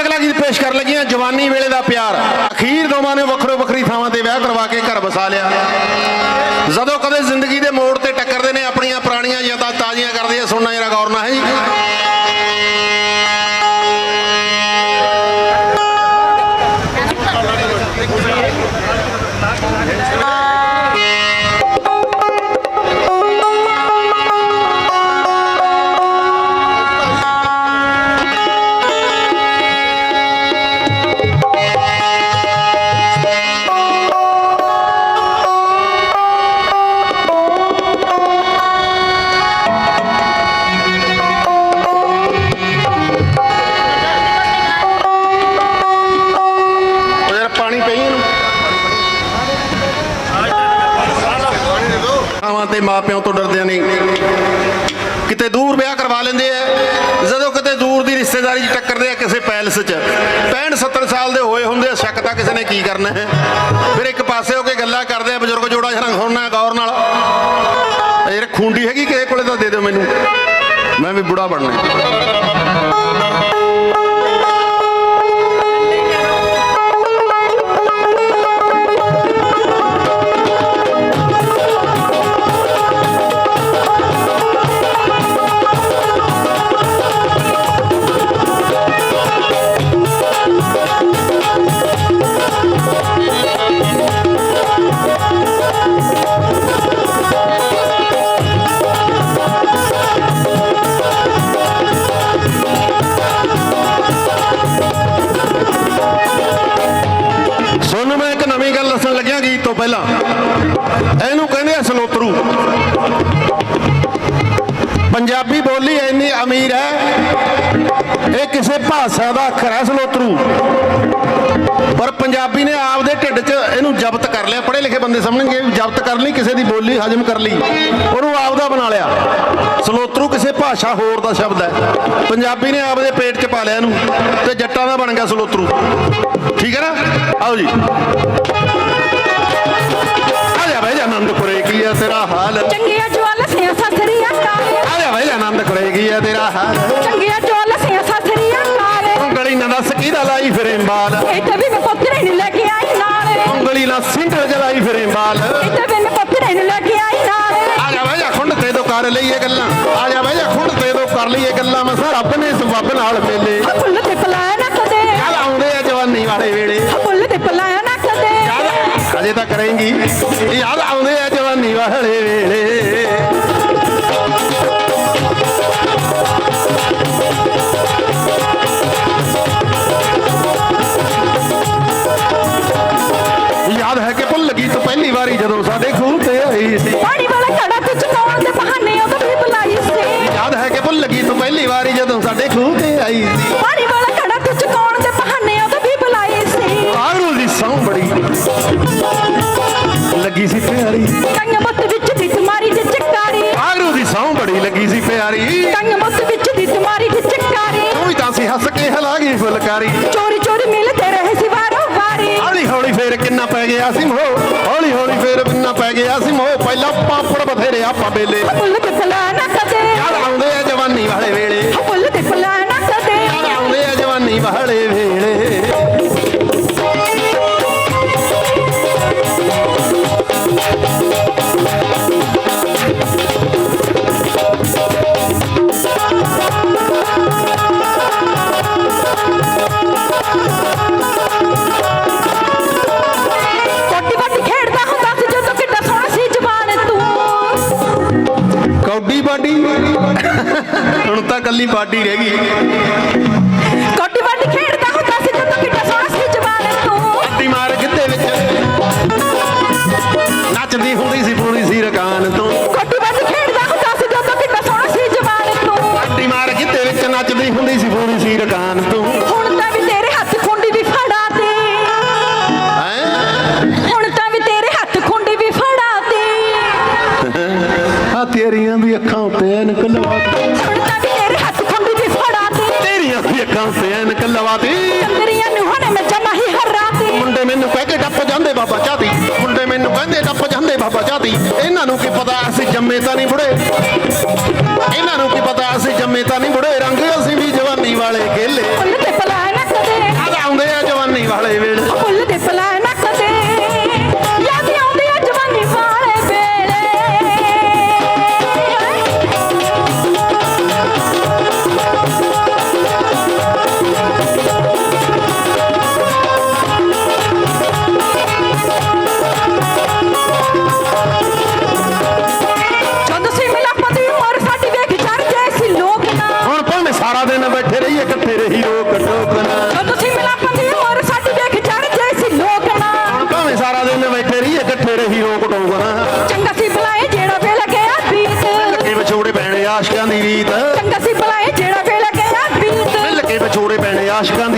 ਅਗਲਾ ਗੀਤ ਪੇਸ਼ ਕਰਨ ਲੱਗੀਆਂ ਜਵਾਨੀ ਵੇਲੇ ਦਾ ਪਿਆਰ। ਅਖੀਰ ਦੋਵਾਂ ਨੇ ਵੱਖਰੋ ਵੱਖਰੀ ਥਾਵਾਂ ਤੇ ਵਿਆਹ ਕਰਵਾ ਕੇ ਘਰ ਵਸਾ ਲਿਆ। ਜਦੋਂ ਕਦੇ ਜ਼ਿੰਦਗੀ ਦੇ ਮੋੜ ਤੇ ਟੱਕਰਦੇ ਨੇ, ਆਪਣੀਆਂ ਪੁਰਾਣੀਆਂ ਯਾਦਾਂ ਤਾਜ਼ੀਆਂ ਕਰਦੇ ਆ, ਸੁਣਨਾ ਜਰਾ ਗੌਰ ਨਾਲ, ਹੈ ਜੀ? ਤੇ ਮਾਪਿਆਂ ਤੋਂ ਡਰਦੇ ਨੇ ਕਿਤੇ ਦੂਰ ਵਿਆਹ ਕਰਵਾ ਲੈਂਦੇ ਆ, ਜਦੋਂ ਕਿਤੇ ਦੂਰ ਦੀ ਰਿਸ਼ਤੇਦਾਰੀ 'ਚ ਟੱਕਰਦੇ ਆ ਕਿਸੇ ਪੈਲਸ 'ਚ। 65 70 ਸਾਲ ਦੇ ਹੋਏ ਹੁੰਦੇ ਆ, ਸ਼ੱਕ ਤਾਂ ਕਿਸੇ ਨੇ ਕੀ ਕਰਨਾ ਹੈ? ਫਿਰ ਇੱਕ ਪਾਸੇ ਹੋ ਕੇ ਗੱਲਾਂ ਕਰਦੇ ਆ, ਬਜ਼ੁਰਗ ਜੋੜਾ ਸ਼ਰੰਗ ਸੁਣਨਾ ਗੌਰ ਨਾਲ। ਯਾਰ ਖੁੰਡੀ ਹੈਗੀ ਕਿਸੇ ਕੋਲੇ ਤਾਂ ਦੇ ਦਿਓ ਮੈਨੂੰ। ਮੈਂ ਵੀ ਬੁੜਾ ਬਣਨਾ ਤੋਂ ਪਹਿਲਾਂ। ਇਹਨੂੰ ਕਹਿੰਦੇ ਆ ਸਲੋਤਰੂ। ਪੰਜਾਬੀ ਬੋਲੀ ਇੰਨੀ ਅਮੀਰ ਹੈ, ਇਹ ਕਿਸੇ ਭਾਸ਼ਾ ਦਾ ਅੱਖਰ ਹੈ ਸਲੋਤਰੂ। ਪਰ ਪੰਜਾਬੀ ਨੇ ਆਪਦੇ ਢਿੱਡ 'ਚ ਇਹਨੂੰ ਜ਼ਬਤ ਕਰ ਲਿਆ। ਪੜ੍ਹੇ ਲਿਖੇ ਬੰਦੇ ਸਮਝਣਗੇ ਵੀ ਜ਼ਬਤ ਕਰ ਲਈ, ਕਿਸੇ ਦੀ ਬੋਲੀ ਹਜਮ ਕਰ ਲਈ। ਉਹਨੂੰ ਆਪਦਾ ਬਣਾ ਲਿਆ। ਸਲੋਤਰੂ ਕਿਸੇ ਭਾਸ਼ਾ ਹੋਰ ਦਾ ਸ਼ਬਦ ਹੈ। ਪੰਜਾਬੀ ਨੇ ਆਪਦੇ ਪੇਟ 'ਚ ਪਾ ਲਿਆ ਇਹਨੂੰ ਤੇ ਜੱਟਾਂ ਦਾ ਬਣ ਗਿਆ ਸਲੋਤਰੂ। ਠੀਕ ਹੈ ਨਾ? ਆਓ ਜੀ। ਤੇਰਾ ਹਾਲ। ਚੰਗੀਆਂ ਜਵਾਲਸੀਆਂ ਸਾਸਰੀਆਂ ਕਾਰੇ ਆ ਜਾ ਬਈ ਆਨੰਦ ਕੁਰੇ ਕੀ ਹੈ ਤੇਰਾ ਹਾਲ। ਚੰਗੀਆਂ ਜਵਾਲਸੀਆਂ ਸਾਸਰੀਆਂ ਕਾਰੇ ਉਂਗਲੀ ਨਾ ਦੱਸ ਕਿਹਦਾ ਲਾਈ ਫਿਰੇ ਬਾਲ ਇੱਥੇ ਵੀ ਮੈਂ ਪੁੱਤਰੇ ਨੂੰ ਲੈ ਕੇ ਆਈ ਨਾਲੇ। ਉਂਗਲੀ ਨਾ ਸਿੰਧਲ ਜਲਾਈ ਫਿਰੇ ਬਾਲ ਇੱਥੇ ਵੀ ਮੈਂ ਪੁੱਤਰੇ ਨੂੰ ਲੈ ਕੇ ਆਈ ਨਾਲੇ। ਆ ਜਾ ਬਈ ਖੁੰਡ ਤੇ ਤੋਂ ਕਰ ਲਈਏ ਗੱਲਾਂ। ਆ ਜਾ ਬਈ ਖੁੰਡ ਤੇ ਤੋਂ ਕਰ ਲਈਏ ਗੱਲਾਂ। ਮੈਂ ਸਰ ਆਪਣੇ ਸਬੱਬ ਨਾਲ ਮੇਲੇ। ਫੁੱਲ ਤੇ ਪਲਾਇਆ ਨਾ ਕਦੇ। ਚੱਲ ਆਉਂਦੇ ਆ ਜਵਾਨੀ ਵਾਲੇ ਵੇਲੇ। ਫੁੱਲ ਤੇ ਪਲਾਇਆ ਨਾ ਕਦੇ। ਅਜੇ ਤਾਂ ਕਰੇਂਗੀ। ਯਾਦ ਆਉਂਦੇ ਆ ਵਾਲੇ ਵੇਲੇ। ਯਾਦ ਹੈ ਕਿ ਭੁੱਲ ਗਈ ਤੂੰ ਪਹਿਲੀ ਵਾਰੀ ਜਦੋਂ ਸਾਡੇ ਖੂਹ ਤੇ ਆਈ ਸੀ। ਪਾਣੀ ਵਾਲਾ ਘੜਾ ਤੂੰ ਚਕਾਉਣ ਦੇ ਬਹਾਨੇ ਉਹ ਵੀ ਬੁਲਾਈ ਸੀ। ਯਾਦ ਹੈ ਕਿ ਭੁੱਲ ਗਈ ਤੂੰ ਪਹਿਲੀ ਵਾਰੀ ਜਦੋਂ ਸਾਡੇ ਖੂਹ ਤੇ ਆਈ ਸੀ। ਪਾਣੀ ਲੱਗੀ ਸੀ ਪਿਆਰੀ। ਕੰਗ ਮੁੱਤ ਵਿੱਚ ਦੀ ਤੁਮਾਰੀ ਦੀ ਚਿੱਕਾਰੀ। ਆਗਰੂ ਦੀ ਸੌਂ ਬੜੀ ਲੱਗੀ ਸੀ ਪਿਆਰੀ। ਕੰਗ ਮੁੱਤ ਵਿੱਚ ਦੀ ਤੁਮਾਰੀ ਦੀ ਚਿੱਕਾਰੀ। ਤੂੰ ਵੀ ਤਾਂ ਸੀ ਹੱਸ ਕੇ ਹਲਾ ਗਈ ਫੁਲਕਾਰੀ। ਚੋਰੀ ਚੋਰੀ ਮਿਲਦੇ ਰਹੇ ਸੀ ਵਾਰੋ ਵਾਰੀ। ਹੌਲੀ ਹੌਲੀ ਫੇਰ ਕਿੰਨਾ ਪੈ ਗਿਆ ਸੀ ਮੋਹ। ਹੌਲੀ ਹੌਲੀ ਫੇਰ ਕਿੰਨਾ ਪੈ ਗਿਆ ਸੀ ਮੋਹ। ਪਹਿਲਾਂ ਪਾਪੜ ਬਥੇਰੇ ਆਪਾਂ ਬੇਲੇ ਫੁੱਲ ਫੁੱਲਾ ਨਾ ਕਦੇ। ਆਉਂਦੇ ਆ ਜਵਾਨੀ ਵਾਲੇ ਵੇਲੇ। ਬਾਡੀ ਹੁਣ ਤਾਂ ਕੱਲੀ ਬਾਡੀ ਰਹਿ ਗਈ। ਕੋਟੀ ਵੱਟ ਖੇਡਦਾ। ਉੱਤੇ ਐਨਕ ਲਵਾ ਹੱਥ ਖੁੰਡੀ ਵੀ ਫੜਾ ਤੇ ਤੇਰੀਆਂ ਵੀ ਅੱਖਾਂ ਉੱਤੇ ਐਨਕ ਲਵਾ ਨੂੰ ਹੁਣੇ ਮੈਂ ਜਮਾ ਹੀ ਹਰਾ ਤੇ ਮੁੰਡੇ ਮੈਨੂੰ ਕਹਿ ਕੇ ਟੱਪ ਜਾਂਦੇ ਬਾਬਾ ਚਾਤੀ ਮੁੰਡੇ ਮੈਨੂੰ ਕਹਿੰਦੇ ਟੱਪ ਜਾਂਦੇ ਬਾਬਾ ਚਾਤੀ ਇਹਨਾਂ ਨੂੰ ਕੀ ਪਤਾ ਅਸੀਂ ਜੰਮੇ ਤਾਂ ਨਹੀਂ ਬੁੜੇ। ਇਹਨਾਂ ਨੂੰ ਕੀ ਪਤਾ ਅਸੀਂ ਜੰਮੇ ਤਾਂ ਨਹੀਂ ਬੁੜੇ। ਰੰਗ ਟੋਕਣ ਬੈਠੇ ਰਹੀ ਇਕੱਠੇ ਰਹੀ ਰੋਕ ਟੋਕਣਾ ਜੋ ਤੁਸੀਂ ਮਿਲਾਪਤੀ ਹੋਰ ਸਾਡੀ ਦੇਖ ਚੜ ਜੇ ਸੀ ਲੋਕਣਾ। ਹੁਣ ਭਾਵੇਂ ਸਾਰਾ ਦਿਨ ਬੈਠੇ ਰਹੀ ਇਕੱਠੇ ਰਹੀ ਰੋਕ ਟੋਕਣਾ ਚੰਗਾ ਸੀ ਬੁਲਾਏ ਜਿਹੜਾ ਵੇ ਲੱਗਿਆ ਬੀਤ ਲੱਗੇ ਵਿਛੋੜੇ ਪੈਣੇ ਆਸ਼ਕਾਂ ਦੀ ਰੀਤ। ਚੰਗਾ ਸੀ ਬੁਲਾਏ ਜਿਹੜਾ ਵੇ ਲੱਗਿਆ ਬੀਤ ਲੱਗੇ ਵਿਛੋੜੇ ਪੈਣੇ ਆਸ਼ਕਾਂ